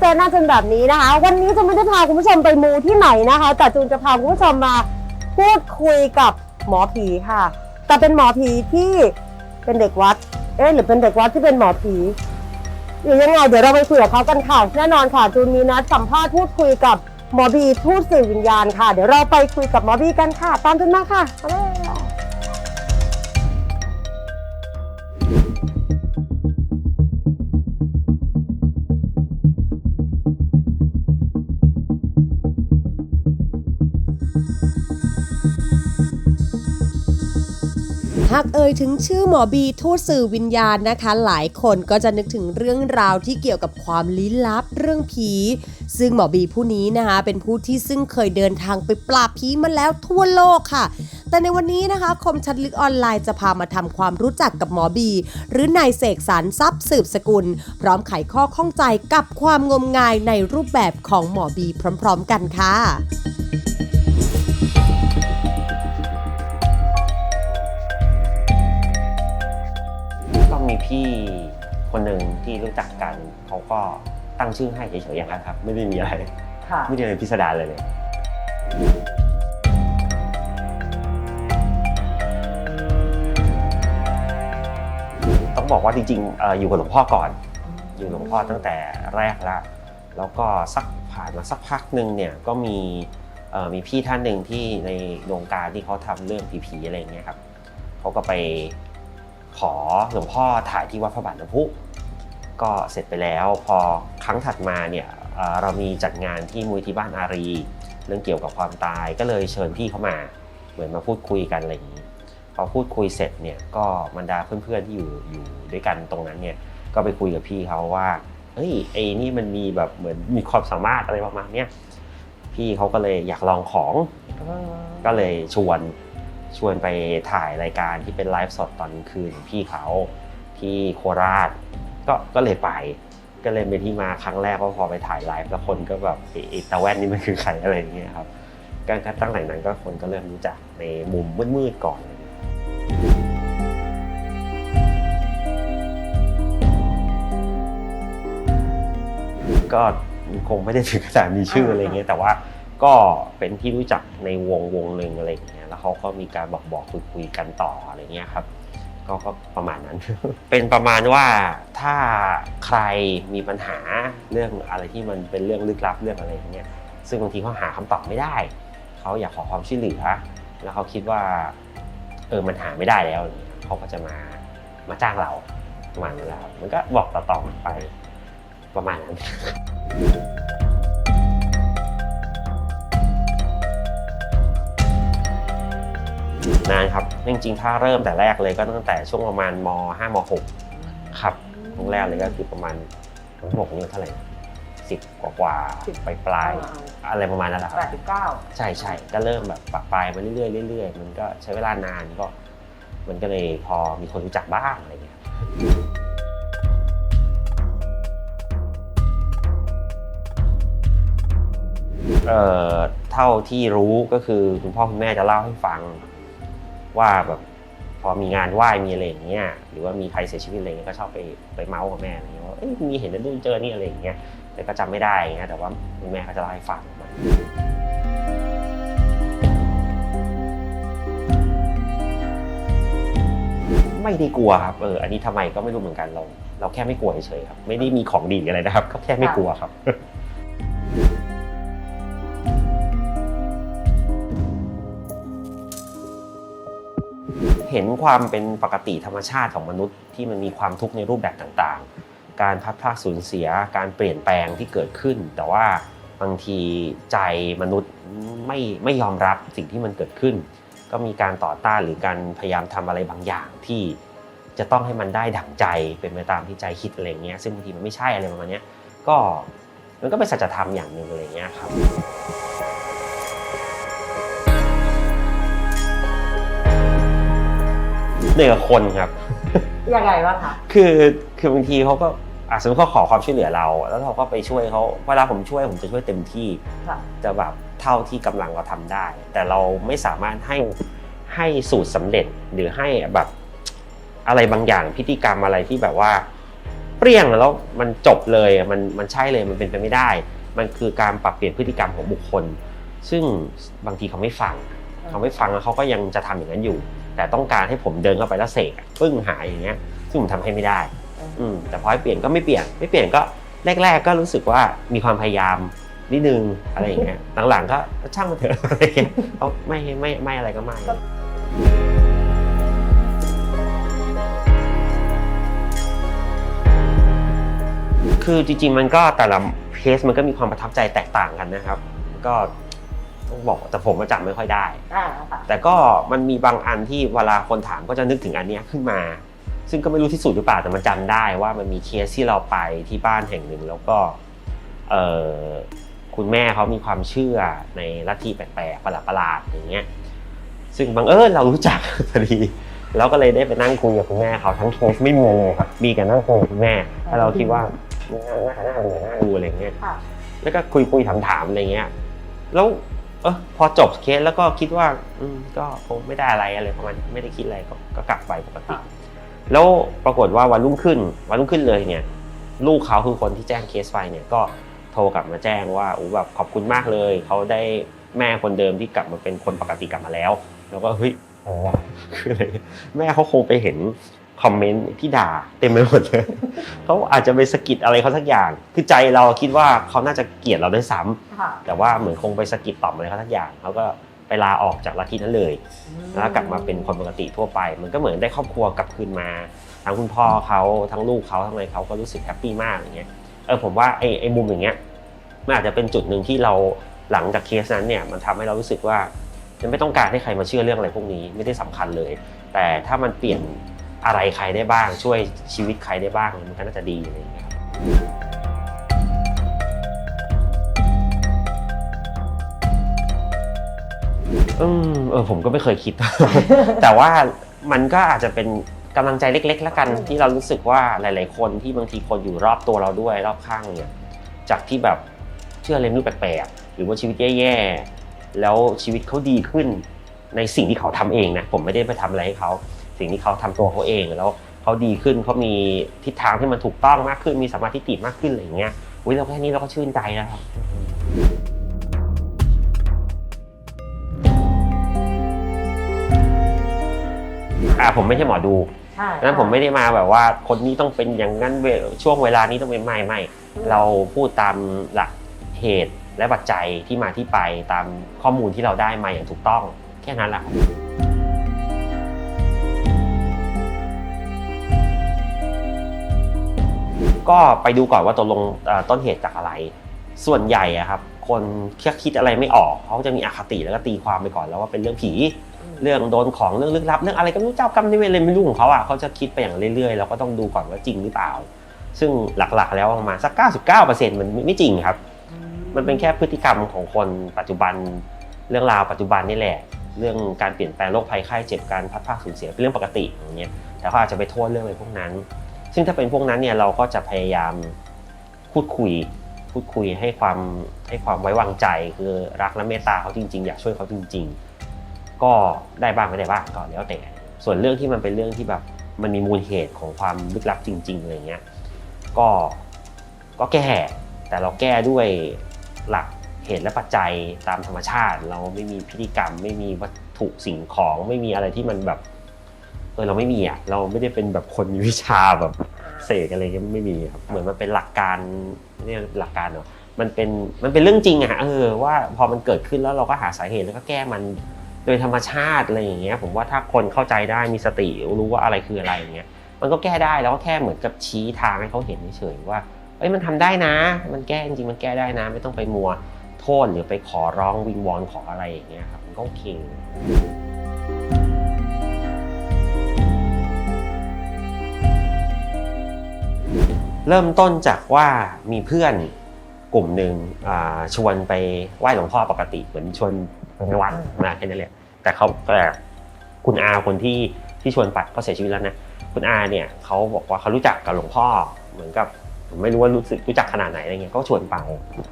เจอหน้าจูนแบบนี้นะคะ วันนี้จะไม่ได้พาคุณผู้ชมไปมูที่ไหนนะคะ แต่จูนจะพาคุณผู้ชมมาพูดคุยกับหมอผีค่ะ แต่เป็นหมอผีที่เป็นเด็กวัด เอ๊ะหรือเป็นเด็กวัดที่เป็นหมอผีหรือยังไงเดี๋ยวเราไปคุยกับเขากันค่ะ แน่นอนค่ะจูนมีนัดสัมภาษณ์พูดคุยกับหมอบีทูตสื่อวิญญาณค่ะ เดี๋ยวเราไปคุยกับหมอบีกันค่ะ ตามจูนมาค่ะมาเลย หากเอ่ยถึงชื่อหมอบีทูตสื่อวิญญาณนะคะ หลายคนก็จะนึกถึงเรื่องราวที่เกี่ยวกับความลี้ลับเรื่องผี ซึ่งหมอบีผู้นี้นะคะเป็นผู้ที่ซึ่งเคยเดินทางไปปราบผีมาแล้วทั่วโลกค่ะ แต่ในวันนี้นะคะคมชัดลึกออนไลน์จะพามาทำความรู้จักกับหมอบี หรือนายเสกสรรทรัพย์สืบสกุล พร้อมไขข้อข้องใจกับความงมงายในรูปแบบของหมอบีพร้อม ๆ กันค่ะ คนหนึ่งที่รู้จักกันเขาก็ตั้งชื่อให้เฉยๆอย่างนั้นครับ ไม่ได้มีอะไร ค่ะ ไม่ได้เป็นพิสดารเลยเลย ต้องบอกว่าจริงๆเอ่ออยู่กับหลวงพ่อก่อน อยู่หลวงพ่อตั้งแต่แรกแล้วแล้วก็สักผ่านมาสักพักหนึ่งเนี่ยก็มีเอ่อมีพี่ท่านหนึ่งที่ในวงการที่เขาทำเรื่องผีๆอะไรอย่างเงี้ยครับเขาก็ไป ขอหลวงพ่อถ่ายที่วัดพระบาทน้ำพุก็เสร็จไปแล้วพอครั้งถัดมาเนี่ยเรามีจัดงานที่มูลที่บ้านอารี เรื่องเกี่ยวกับความตายก็เลยเชิญพี่เข้ามา เหมือนมาพูดคุยกันอะไรอย่างนี้พอพูดคุยเสร็จเนี่ยก็บรรดาเพื่อนๆที่อยู่อยู่ด้วยกันตรงนั้นเนี่ยก็ไปคุยกับพี่เขาว่าเอ้ยไอ้นี่มันมีแบบเหมือนมีความสามารถอะไรประมาณเนี้ยพี่เขาก็เลยอยากลองของก็เลยชวน ชวนไปถ่ายรายการที่เป็นไลฟ์สดตอนคืนพี่เขาที่โคราช ก็ก็เลยไป ก็เลยเป็นที่มาครั้งแรกว่าพอไปถ่ายไลฟ์แล้วคนก็แบบไอ้ตาแว่นนี่มันคือใครอะไรอย่างเงี้ยครับก็ก็ตั้งแต่นั้นก็คนก็เริ่มรู้จักในมุมมืดๆก่อนก็คงไม่ได้ถึงขนาดมีชื่ออะไรเงี้ยแต่ว่า ก็เป็นที่รู้จักในวงวงหนึ่งอะไรอย่างเงี้ยแล้วเขาก็มีการบอกบอกคุยคุยกันต่ออะไรเงี้ยครับก็ก็ประมาณนั้น เป็นประมาณว่าถ้าใครมีปัญหาเรื่องอะไรที่มันเป็นเรื่องลึกลับเรื่องอะไรอย่างเงี้ยซึ่งบางทีเขาหาคำตอบไม่ได้ เขาอยากขอความช่วยเหลือ แล้วเขาคิดว่าเออมันหาไม่ได้แล้วเขาก็จะมามาจ้างเราประมาณนั้นแหละครับมันก็บอกต่อๆไปประมาณนั้น จริงๆ ถ้าเริ่มแต่แรกเลยก็ตั้งแต่ช่วงประมาณม5ม6ครับครั้งแรกเลยก็คือประมาณม6นี่เท่าไหร่สิบกว่าๆไปปลายๆอะไรประมาณนั้นแหละครับแปดสิบเก้าใช่ใช่ก็เริ่มแบบปรับปลายมาเรื่อยๆเรื่อยๆ มันก็ใช้เวลานานก็ มันก็เลยพอมีคนรู้จักบ้างอะไรเงี้ยเอ่อเท่าที่รู้ก็คือคุณพ่อคุณแม่จะเล่าให้ฟัง ว่าแบบพอมีงานไหว้มีอะไรอย่างเงี้ยหรือว่ามีใครเสียชีวิตอะไรเงี้ยก็ชอบไปไปเมาส์กับแม่อะไรเงี้ยว่าเอ้ยมีเห็นนั่นเจอนี่อะไรอย่างเงี้ยแต่ก็จำไม่ได้อย่างเงี้ยแต่ว่าคุณแม่เขาจะเล่าให้ฟังมาณนี้ไม่ได้กลัวครับเอออันนี้ทำไมก็ไม่รู้เหมือนกันเรา เราแค่ไม่กลัวเฉยๆครับ ไม่ได้มีของดีอะไรนะครับ ก็แค่ไม่กลัวครับ เห็นความเป็นปกติธรรมชาติของมนุษย์ที่มันมีความทุกข์ในรูปแบบต่างๆ การพัดพรากสูญเสีย การเปลี่ยนแปลงที่เกิดขึ้น แต่ว่าบางทีใจมนุษย์ไม่ไม่ยอมรับสิ่งที่มันเกิดขึ้น ก็มีการต่อต้านหรือการพยายามทำอะไรบางอย่างที่จะต้องให้มันได้ดั่งใจเป็นไปตามที่ใจคิดอะไรเงี้ยซึ่งบางทีมันไม่ใช่อะไรประมาณนี้ก็มันก็เป็นสัจธรรมอย่างหนึ่งอะไรเงี้ยครับ เหนื่อยกับคนครับ ยังไงวะคะคือคือบางทีเขาก็อะสมมติเขาขอความช่วยเหลือเรา แล้วเราก็ไปช่วยเขาเวลาผมช่วยผมจะช่วยเต็มที่ ค่ะ จะแบบเท่าที่กำลังเราทำได้ แต่เราไม่สามารถให้ให้สูตรสำเร็จหรือให้แบบอะไรบางอย่างพิธีกรรมอะไรที่แบบว่า เปรี้ยงแล้วมันจบเลยอะมันมันใช่เลยมันเป็นไปไม่ได้ มันคือการปรับเปลี่ยนพฤติกรรมของบุคคล ซึ่งบางทีเขาไม่ฟัง เขาไม่ฟังแล้วเขาก็ยังจะทำอย่างนั้นอยู่ แต่ต้องการให้ผมเดินเข้าไปแล้วเสกปึ้งหายอย่างเงี้ย ซึ่งผมทำให้ไม่ได้ อืแต่พอให้เปลี่ยนก็ไม่เปลี่ยน ไม่เปลี่ยนก็แรก ๆ ก็รู้สึกว่ามีความพยายามนิดนึงอะไรอย่างเงี้ย หลังๆก็ช่างมันเถอะอะไรเงี้ยเขาไม่ไม่ไม่อะไรก็ไม่คือจริงๆมันก็แต่ละเคสมันก็มีความประทับใจแตกต่างกันนะครับ ก็ ต้องบอกแต่ผมก็จำไม่ค่อยได้ อ่าค่ะแต่ก็มันมีบางอันที่เวลาคนถามก็จะนึกถึงอันเนี้ยขึ้นมา ซึ่งก็ไม่รู้ที่สุดหรือเปล่าแต่มันจำได้ว่ามันมีเคสที่เราไปที่บ้านแห่งหนึ่งแล้วก็เออคุณแม่เขามีความเชื่อในลัทธิแปลกๆประหลาดๆอย่างเงี้ยซึ่งบังเอิญเรารู้จัก พอดีแล้วก็เลยได้ไปนั่งคุยกับคุณแม่เขาทั้งเคสไม่มีเลยครับมีกันนั่งคุยกับคุณแม่แล้วเราคิดว่าน่าน่าดูน่าดูอะไรเงี้ย ค่ะ แล้วก็คุยคุยถามถามๆอะไรเงี้ย แล้ว เออพอจบเคสแล้วก็คิดว่า อืมก็คงไม่ได้อะไรอะไรประมาณไม่ได้คิดอะไรก็ก็กลับไปปกติแล้วปรากฏว่าวันรุ่งขึ้น วันรุ่งขึ้นเลยเนี่ย ลูกเขาคือคนที่แจ้งเคสไปเนี่ยก็โทรกลับมาแจ้งว่าอู้แบบขอบคุณมากเลยเขาได้แม่คนเดิมที่กลับมาเป็นคนปกติกลับมาแล้ว แล้วก็เฮ้ยอ๋อคืออะไรแม่เขาคงไปเห็น คอมเมนต์ที่ด่าเต็มไปหมดเลยเขาอาจจะไปสะกิดอะไรเขาสักอย่าง คือใจเราคิดว่าเขาน่าจะเกลียดเราด้วยซ้ำค่ะแต่ว่าเหมือนคงไปสะกิดต่อมอะไรเขาสักอย่างเขาก็ไปลาออกจากลัทธินั้นเลยแล้วกลับมาเป็นคนปกติทั่วไป มันก็เหมือนได้ครอบครัวกลับคืนมาทั้งคุณพ่อเขาทั้งลูกเขาทั้งอะไรเขาก็รู้สึกแฮปปี้มากอย่างเงี้ยเออผมว่าไอ้ไอ้มุมอย่างเงี้ยมันอาจจะเป็นจุดหนึ่งที่เราหลังจากเคสนั้นเนี่ยมันทำให้เรารู้สึกว่ามันไม่ต้องการให้ใครมาเชื่อเรื่องอะไรพวกนี้ไม่ได้สำคัญเลย แต่ถ้ามันเปลี่ยน อะไรใครได้บ้าง ช่วยชีวิตใครได้บ้างมันก็น่าจะดีอะไรอย่างเงี้ยครับอืมเออผมก็ไม่เคยคิด แต่ว่ามันก็อาจจะเป็นกำลังใจเล็กๆแล้วกันที่เรารู้สึกว่าหลาย ๆ คนที่บางทีคนอยู่รอบตัวเราด้วยรอบข้างเนี่ยจากที่แบบเชื่ออะไรไม่รู้แปลกๆหรือว่าชีวิตแย่ๆแล้วชีวิตเขาดีขึ้นในสิ่งที่เขาทำเองนะผมไม่ได้ไปทำอะไรให้เขา สิ่งที่เขาทำตัวเขาเองแล้วเขาดีขึ้นเขามีทิศทางที่มันถูกต้องมากขึ้นมีสมาธิติมากขึ้นอะไรอย่างเงี้ยอุ้ยเราแค่นี้เราก็ชื่นใจแล้วครับอ่าผมไม่ใช่หมอดูใช่นั้นผมไม่ได้มาแบบว่าคนนี้ต้องเป็นอย่างนั้นเวช่วงเวลานี้ต้องเป็นไม่ไม่เราพูดตามหลักเหตุและปัจจัยที่มาที่ไปตามข้อมูลที่เราได้มาอย่างถูกต้องแค่นั้นแหละ ก็ไปดูก่อนว่าตกลงเอ่อต้นเหตุจากอะไร ส่วนใหญ่อะครับ คนแค่คิดอะไรไม่ออกเขาจะมีอคติแล้วก็ตีความไปก่อนแล้วว่าเป็นเรื่องผี เรื่องโดนของเรื่องลึกลับ เรื่องอะไรก็ไม่รู้เจ้ากรรมนายเวรอะไรไม่รู้ของเขาอะเขาจะคิดไปอย่างเรื่อยๆเราก็ต้องดูก่อนว่าจริงหรือเปล่า ซึ่งหลักๆ แล้วประมาณสัก 99%มันไม่จริงครับ มันเป็นแค่พฤติกรรมของคนปัจจุบันเรื่องราวปัจจุบันนี่แหละเรื่องการเปลี่ยนแปลงโรคภัยไข้เจ็บการพัดพรากสูญเสียเป็นเรื่องปกติอย่างเงี้ยแต่เขาอาจจะไปโทษเรื่องอะไรพวกนั้น ซึ่งถ้าเป็นพวกนั้นเนี่ยเราก็จะพยายามพูดคุย พูดคุยให้ความให้ความไว้วางใจคือรักและเมตตาเขาจริง ๆ อยากช่วยเขาจริง ๆ ก็ได้บ้างไม่ได้บ้างก็แล้วแต่ ส่วนเรื่องที่มันเป็นเรื่องที่แบบมันมีมูลเหตุของความลึกลับจริงๆอะไรเงี้ยก็ก็แก้แต่เราแก้ด้วยหลักเหตุและปัจจัยตามธรรมชาติ เราไม่มีพิธีกรรม ไม่มีวัตถุสิ่งของไม่มีอะไรที่มันแบบ เออเราไม่มีอะเราไม่ได้เป็นแบบคนมีวิชาแบบเสกอะไรเงี้ยไม่มีครับเหมือนมันเป็นหลักการเรียกหลักการเนาะมันเป็นมันเป็นเรื่องจริงอะเออว่าพอมันเกิดขึ้นแล้วเราก็หาสาเหตุแล้วก็แก้มันโดยธรรมชาติอะไรอย่างเงี้ย ผมว่าถ้าคนเข้าใจได้มีสติรู้ว่าอะไรคืออะไรอย่างเงี้ยมันก็แก้ได้แล้วก็แค่เหมือนกับชี้ทางให้เขาเห็นเฉยๆว่าเอ้ยมันทำได้นะ มันแก้จริงๆมันแก้ได้นะ ไม่ต้องไปมัวโทษหรือไปขอร้องวิงวอนขออะไรอย่างเงี้ยครับมันก็โอเค เริ่มต้นจากว่ามีเพื่อนกลุ่มหนึ่งชวนไปไหว้หลวงพ่อปกติเหมือนชวนไปวัดนะแค่นั้นแหละแต่เขาแต่คุณอาคนที่ที่ชวนไปก็เสียชีวิตแล้วนะคุณอาเนี่ยเขาบอกว่าเขารู้จักกับหลวงพ่อเหมือนกับไม่รู้ว่ารู้สึกรู้จักขนาดไหนอะไรเงี้ยก็ชวนไป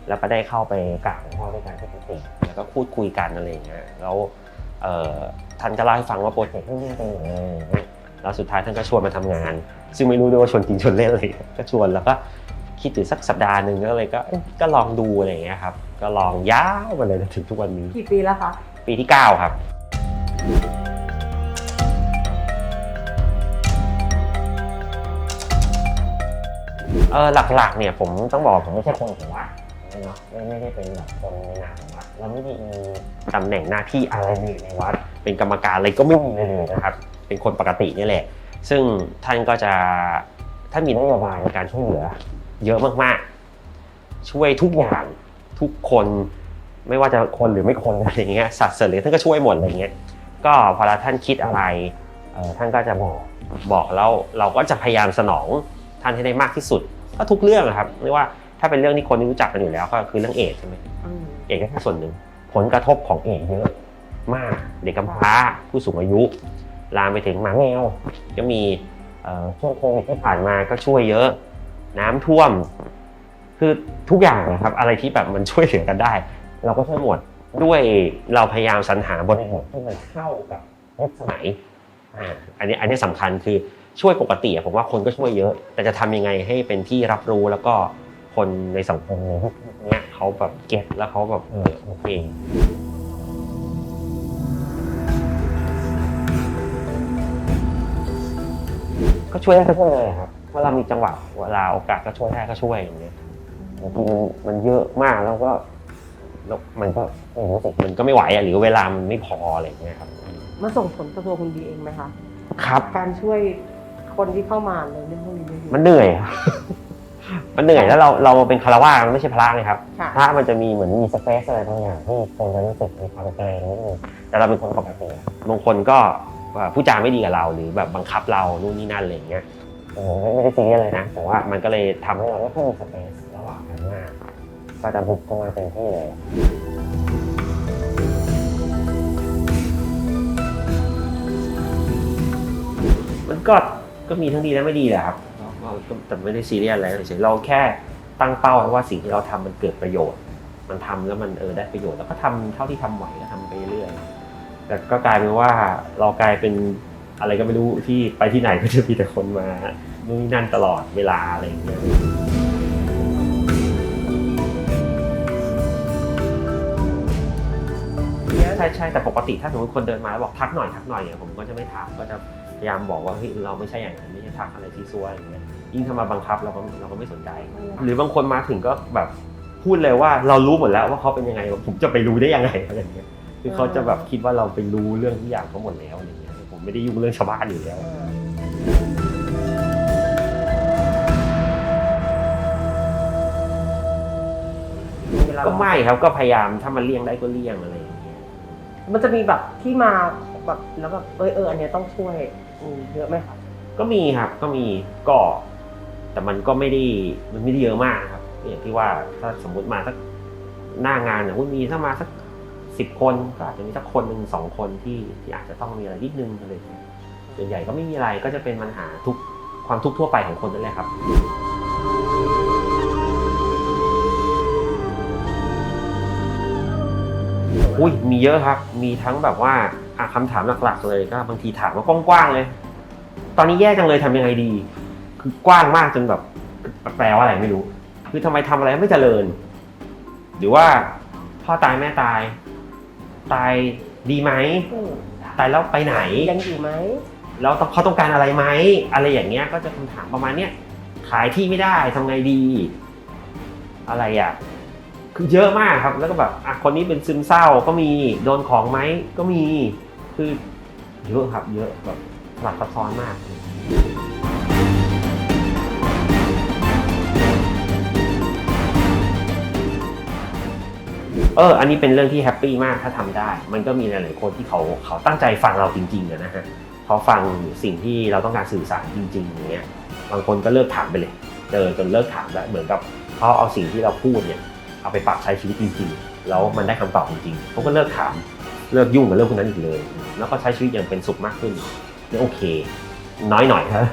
แล้วก็ได้เข้าไปกราบหลวงพ่อด้วยกันที่กุฏิแล้วก็พูดคุยกันอะไรเงี้ยแล้วท่านก็เล่าให้ฟังว่าโปรเจกต์เรื่องนี้เป็นอย่างไร แล้วสุดท้ายท่านก็ชวนมาทำงาน ซึ่งไม่รู้ด้วยว่าชวนจริงชวนเล่นอะไรก็ชวนแล้วก็คิดถึงสักสัปดาห์หนึ่งก็เลยก็เอ๊ะก็ลองดูอะไรอย่างเงี้ยครับ ก็ลองยาวมาเลยจนถึงทุกวันนี้กี่ปีแล้วคะปีที่ 9 ครับ เออหลักๆเนี่ยผมต้องบอกผมไม่ใช่คนของวัดเนาะไม่ไม่ได้เป็นแบบคนในนามของวัดเราไม่ได้มีตำแหน่งหน้าที่อะไรเลยในวัด เป็นกรรมการอะไรก็ไม่มีเลยนะครับ เป็นคนปกตินี่แหละ ซึ่งท่านก็จะท่านมีนโยบายในการช่วยเหลือ เยอะมากๆ ช่วยทุกอย่างทุกคนไม่ว่าจะคนหรือไม่คนอะไรอย่างเงี้ยสัตว์เสริญท่านก็ช่วยหมดอะไรเงี้ยก็พอเราท่านคิดอะไรเอ่อท่านก็จะบอกบอกแล้วเราก็จะพยายามสนองท่านให้ได้มากที่สุดก็ทุกเรื่องอะครับไม่ว่าถ้าเป็นเรื่องที่คนรู้จักกันอยู่แล้วก็คือเรื่องเอดส์ใช่ไหมเอดส์ก็แค่ส่วนหนึ่งผลกระทบของเอดส์เยอะมากเด็กกำพร้าผู้สูงอายุ ลามไปถึงหมาแมวก็มีช่วงโควิดที่ผ่านมาก็ช่วยเยอะ น้ำท่วม คือทุกอย่างนะครับ อะไรที่แบบมันช่วยเหลือกันได้ เราก็ช่วยหมดด้วยเราพยายามสรรหาบริบทที่มันเข้ากับยุคสมัยอันนี้อันนี้สำคัญคือช่วยปกติผมว่าคนก็ช่วยเยอะ แต่จะทำยังไงให้เป็นที่รับรู้แล้วก็คนในสังคมเนี้ยเขาแบบเก็ตแล้วเขาแบบเออโอเค ก็ช่วยได้ทุกคนเลยครับเพราะเรามีจังหวะเวลาโอกาสก็ช่วยได้ก็ช่วยอย่างเงี้ยบางทีมันมันเยอะมากแล้วก็แล้วมันก็ไม่รู้สึกมันก็ไม่ไหวอะหรือเวลามันไม่พออะไรอย่างเงี้ยครับ มันส่งผลต่อตัวคุณดีเองไหมคะ ครับ การช่วยคนที่เข้ามาในเรื่องพวกนี้เยอะๆมันเหนื่อยครับ มันเหนื่อยแล้วเราเราเป็นคารวะมันไม่ใช่พระเลยครับ ค่ะ พระมันจะมีเหมือนมีสเปซอะไรบางอย่างที่คนจะรู้สึกมีความเกรงนิดนึงแต่เราเป็นคนปกติบางคนก็ ว่าผู้จาไม่ดีกับเราหรือแบบบังคับเรานู่นนี่นั่นอะไรอย่างเงี้ยผมไม่ไม่ได้ซีเรียสเลยนะแต่ว่ามันก็เลยทำให้เราไม่ค่อยมีสเปซระหว่างกันมากก็จะบุกเข้ามาเต็มที่เลยมันก็ก็มีทั้งดีและไม่ดีแหละครับเราก็แต่ไม่ได้ซีเรียสอะไรเฉยๆเราแค่ตั้งเป้าไว้ว่าสิ่งที่เราทำมันเกิดประโยชน์ มันทำแล้วมันเออได้ประโยชน์แล้วก็ทำเท่าที่ทำไหวก็ทำไปเรื่อย แต่ก็กลายเป็นว่าเรากลายเป็นอะไรก็ไม่รู้ที่ไปที่ไหนก็จะมีแต่คนมานู่นนี่นั่นตลอดเวลาอะไรอย่างเงี้ยใช่ใช่แต่ปกติถ้าสมมติคนเดินมาแล้วบอกทักหน่อยทักหน่อยเนี่ยผมก็จะไม่ถามก็จะพยายามบอกว่าเฮ้ยเราไม่ใช่อย่างนั้นไม่ใช่ทักอะไรที่ซัวอะไรอย่างเงี้ยยิ่งถ้ามาบังคับเราก็เราก็ไม่สนใจ หรือบางคนมาถึงก็แบบพูดเลยว่าเรารู้หมดแล้วว่าเขาเป็นยังไงผมจะไปรู้ได้ยังไงอะไรอย่างเงี้ย คือเขาจะแบบคิดว่าเราไปรู้เรื่องทุกอย่างเขาหมดแล้วอะไรอย่างเงี้ยผมไม่ได้ยุ่งเรื่องชาวบ้านอยู่แล้ว ก็ไม่ครับก็พยายามถ้ามันเลี่ยงได้ก็เลี่ยงอะไรอย่างเงี้ยมันจะมีแบบที่มาแบบแล้วแบบเออเอออันเนี้ยต้องช่วยอืมเยอะไหมคะก็มีครับก็มีก็ แต่มันก็ไม่ได้มันไม่ได้เยอะมากครับอย่างที่ว่าถ้าสมมุติมาสักหน้างานเนี่ยมีถ้ามาสัก สิบคนก็อาจจะมีสักคนหนึ่งสองคนที่ที่อาจจะต้องมีอะไรนิดนึงอะไรอย่างเงี้ยส่วนใหญ่ก็ไม่มีอะไรก็จะเป็นปัญหาทุกความทุกข์ทั่วไปของคนนั่นแหละครับ อุ้ยมีเยอะครับ มีทั้งแบบว่าอะคำถามหลักๆเลยก็บางทีถามมากว้างๆเลย ตอนนี้แย่จังเลยทำยังไงดี คือกว้างมากจนแบบแปลว่าอะไรไม่รู้ คือทำไมทำอะไรไม่เจริญ หรือว่าพ่อตายแม่ตาย ตายดีไหมอืมตายแล้วไปไหน ยังอยู่ไหมแล้วต้องเขาต้องการอะไรไหมอะไรอย่างเงี้ยก็จะคำถามประมาณเนี้ยขายที่ไม่ได้ทำไงดี อะไรอะ คือเยอะมากครับ แล้วก็แบบอะคนนี้เป็นซึมเศร้าก็มีโดนของไหมก็มีคือเยอะครับเยอะแบบสลับซับซ้อนมาก เอออันนี้เป็นเรื่องที่แฮปปี้มากถ้าทำได้ มันก็มีหลายๆคนที่เขาเขาตั้งใจฟังเราจริงๆนะฮะเขาฟังสิ่งที่เราต้องการสื่อสารจริงๆอย่างเงี้ยบางคนก็เลิกถามไปเลยเจอจนเลิกถามแล้วเหมือนกับเขาเอาสิ่งที่เราพูดเนี่ยเอาไปปรับใช้ชีวิตจริงๆ แล้วมันได้คำตอบจริงๆเขาก็เลิกถามเลิกยุ่งกับเรื่องพวกนั้นอีกเลย แล้วก็ใช้ชีวิตอย่างเป็นสุขมากขึ้นนี่โอเค น้อยหน่อยครับ